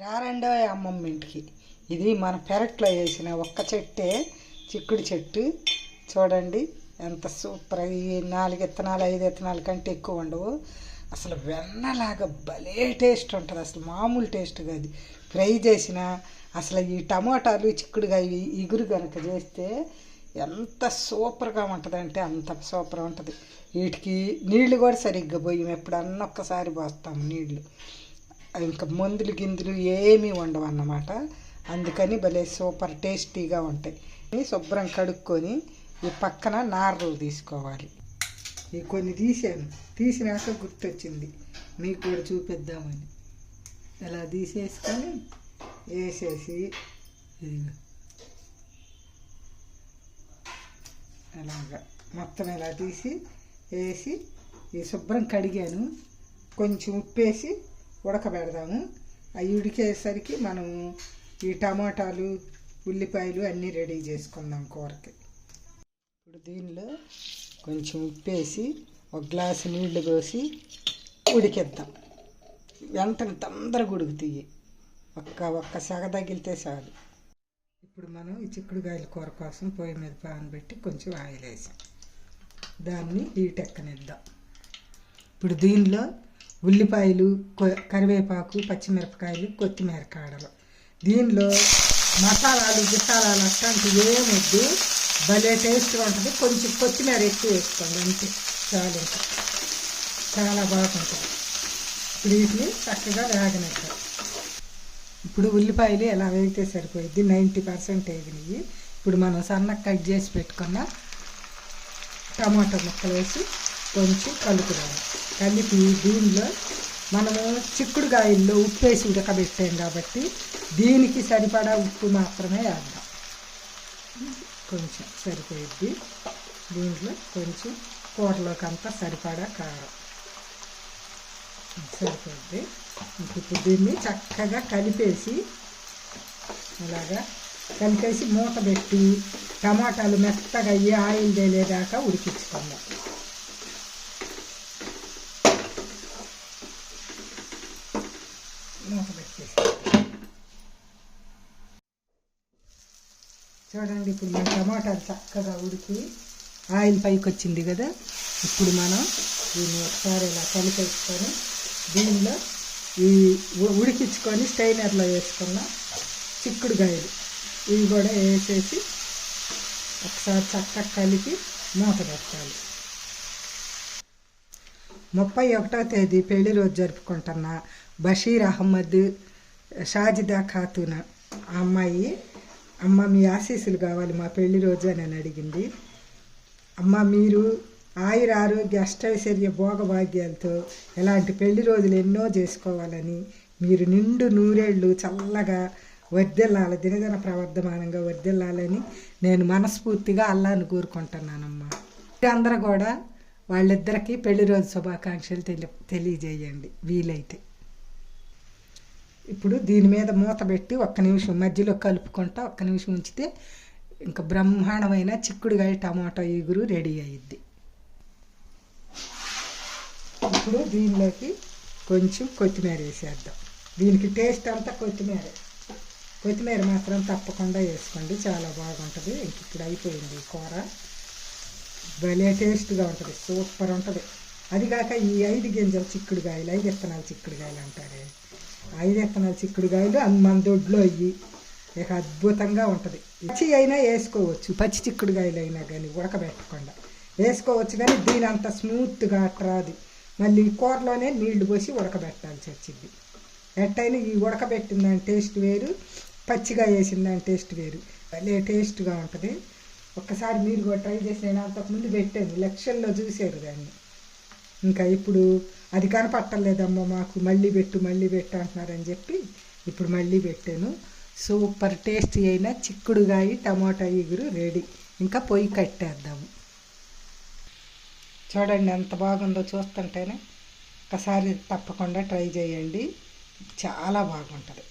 రారండో అమ్మమ్మ ఇంటికి. ఇది మన పెరట్లో వేసిన ఒక్క చెట్టే చిక్కుడు చెట్టు. చూడండి ఎంత సూపర్. ఈ నాలుగు విత్తనాలు ఐదు విత్తనాల కంటే ఎక్కువ ఉండవు. అసలు వెన్నలాగా భలే టేస్ట్ ఉంటుంది. అసలు మామూలు టేస్ట్ కాదు. ఫ్రై చేసిన అసలు ఈ టమాటాలు చిక్కుడుగా ఇవి ఇగురు కనుక చేస్తే ఎంత సూపర్గా ఉంటుంది అంటే అంత సూపర్ ఉంటుంది. వీటికి నీళ్ళు కూడా సరిగ్గా పోయి ఎప్పుడన్నా ఒక్కసారి పోస్తాము నీళ్ళు ఇంకా మందులు గిందులు ఏమీ ఉండవు అన్నమాట. అందుకని భలే సూపర్ టేస్టీగా ఉంటాయి. శుభ్రం కడుక్కొని ఈ పక్కన నారలు తీసుకోవాలి. ఈ కొన్ని తీసాను. తీసినాక గుర్తొచ్చింది. మీకు కూడా చూపిద్దామని. ఇలా తీసేసుకొని వేసేసి ఇదిగో. అలాగా. మొత్తం ఇలా తీసి వేసి ఈ శుభ్రం కడిగాను. కొంచెం ఉప్పేసి ఉడకబెడదాము అవి ఉడికేసరికి మనం ఈ టమాటాలు ఉల్లిపాయలు అన్నీ రెడీ చేసుకుందాం కూరకి. ఇప్పుడు దీనిలో కొంచెం ఉప్పేసి ఒక గ్లాసు నీళ్ళు పోసి ఉడికిద్దాం. వెంటనే తొందరగా ఉడుకుతాయి. ఒక్క ఒక్క సగ తగిలితే చాలు. ఇప్పుడు మనం ఈ చిక్కుడుకాయల కూర కోసం పొయ్యి మీద పాన్ పెట్టి కొంచెం ఆయిల్ వేసాం. దాన్ని హీట్ ఎక్కనిద్దాం. ఇప్పుడు దీనిలో ఉల్లిపాయలు కొ- కరివేపాకు పచ్చిమిరపకాయలు కొత్తిమీర కాడలు. దీనిలో మసాలాలు గిసాలాలు అట్లాంటివి ఏమొద్దు భలే టేస్ట్గా ఉంటుంది. కొంచెం కొత్తిమీర ఎక్కువ వేసుకోండి అంతే. చాలు చాలా బాగుంటుంది. ఇప్పుడు వీటిని చక్కగా వేగనిద్దాం. ఇప్పుడు ఉల్లిపాయలు ఎలా వేగితే సరిపోయిద్ది? నైంటీ పర్సెంట్ వేగినాయి ఇప్పుడు మనం సన్నగా కట్ చేసి పెట్టుకున్న టమాటా ముక్కలు వేసి కొంచెం కలుపుదాం కలిపి దీనిలో మనము చిక్కుడుకాయల్లో ఉప్పు వేసి ఉడకబెట్టాం కాబట్టి దీనికి సరిపడా ఉప్పు మాత్రమే వేద్దాం. కొంచెం సరిపోయిద్ది దీంట్లో కొంచెం కూరలోకి అంతా సరిపడా కారం. సరిపోద్ది ఇప్పుడు దీన్ని చక్కగా కలిపేసి ఇలాగా కలిపేసి మూత పెట్టి టమాటాలు మెత్తగా అయ్యి ఆయిల్ తేలేదాకా ఉడికించుకుందాం. మూత పెట్టేసి చూడండి ఇప్పుడు మన టమాటాలు చక్కగా ఉడికి ఆయిల్ పైకి వచ్చింది కదా? ఇప్పుడు మనం దీన్ని ఒకసారి ఇలా కలిపేసుకొని దీనిలో ఈ ఉడికించుకొని స్టైనర్లో వేసుకున్న చిక్కుడుకాయలు. ఇవి కూడా వేసేసి ఒకసారి చక్కగా కలిపి మూత పెట్టాలి. ముప్పై ఒకటో తేదీ పెళ్ళి రోజు జరుపుకుంటున్నా. బషీర్ అహ్మద్ షాజిదా ఖాతూన్ ఆ అమ్మాయి అమ్మ మీ ఆశీస్సులు కావాలి మా పెళ్ళి రోజు అని నన్ను అడిగింది. అమ్మ మీరు ఆయుర ఆరోగ్య అష్టైశ్వర్య భోగభాగ్యాలతో ఎలాంటి పెళ్ళి రోజులు ఎన్నో చేసుకోవాలని మీరు నిండు నూరేళ్ళు చల్లగా వర్ధిల్లాలి దినదిన ప్రవర్ధమానంగా వర్ధిల్లాలని నేను మనస్ఫూర్తిగా అల్లాను కోరుకుంటున్నానమ్మా. అందరూ కూడా వాళ్ళిద్దరికీ పెళ్ళి రోజు శుభాకాంక్షలు తెలియ తెలియజేయండి. వీలైతే. ఇప్పుడు దీని మీద మూత పెట్టి ఒక్క నిమిషం మధ్యలో కలుపుకుంటా ఒక్క నిమిషం ఉంచితే ఇంకా బ్రహ్మాండమైన చిక్కుడుకాయ టమాటో ఈగురు రెడీ అయ్యిద్ది ఇప్పుడు దీనిలోకి కొంచెం కొత్తిమీర వేసేద్దాం. దీనికి టేస్ట్ అంతా కొత్తిమీర. కొత్తిమీర మాత్రం తప్పకుండా వేసుకోండి చాలా బాగుంటుంది. ఇంక ఇప్పుడు అయిపోయింది కూర. భలే టేస్ట్గా ఉంటుంది సూపర్ ఉంటుంది. అది కాక ఈ ఐదు గింజలు చిక్కుడుగాయలు ఐదు విత్తనాలు చిక్కుడుకాయలు అంటారే. ఐదు విత్తనాల చిక్కుడుకాయలు అన్ని మన దొడ్లో అయ్యి ఇక అద్భుతంగా ఉంటుంది. పచ్చి అయినా వేసుకోవచ్చు. పచ్చి చిక్కుడుకాయలు అయినా కానీ ఉడకబెట్టకుండా. వేసుకోవచ్చు కానీ దీని అంత స్మూత్గా అట్రాది మళ్ళీ కూరలోనే నీళ్ళు పోసి ఉడకబెట్టాల్సి వచ్చింది. ఎట్టయినా ఈ ఉడకబెట్టిన దాని టేస్ట్ వేరు పచ్చిగా వేసిన దాని టేస్ట్ వేరు. భలే టేస్ట్గా ఉంటుంది. ఒక్కసారి మీరు కూడా ట్రై చేసి నేను అంతకుముందు పెట్టాను. లక్షల్లో చూశారు దాన్ని. ఇంకా ఇప్పుడు అది కనపట్టలేదమ్మా మాకు మళ్ళీ పెట్టు మళ్ళీ పెట్టు అంటున్నారని చెప్పి ఇప్పుడు మళ్ళీ పెట్టాను. సూపర్ టేస్టీ అయిన చిక్కుడుగాయ టమాటా ఇగురు రెడీ. ఇంకా పొయ్యి కట్టేద్దాము. చూడండి ఎంత బాగుందో చూస్తుంటేనే ఒకసారి తప్పకుండా ట్రై చేయండి. చాలా బాగుంటుంది.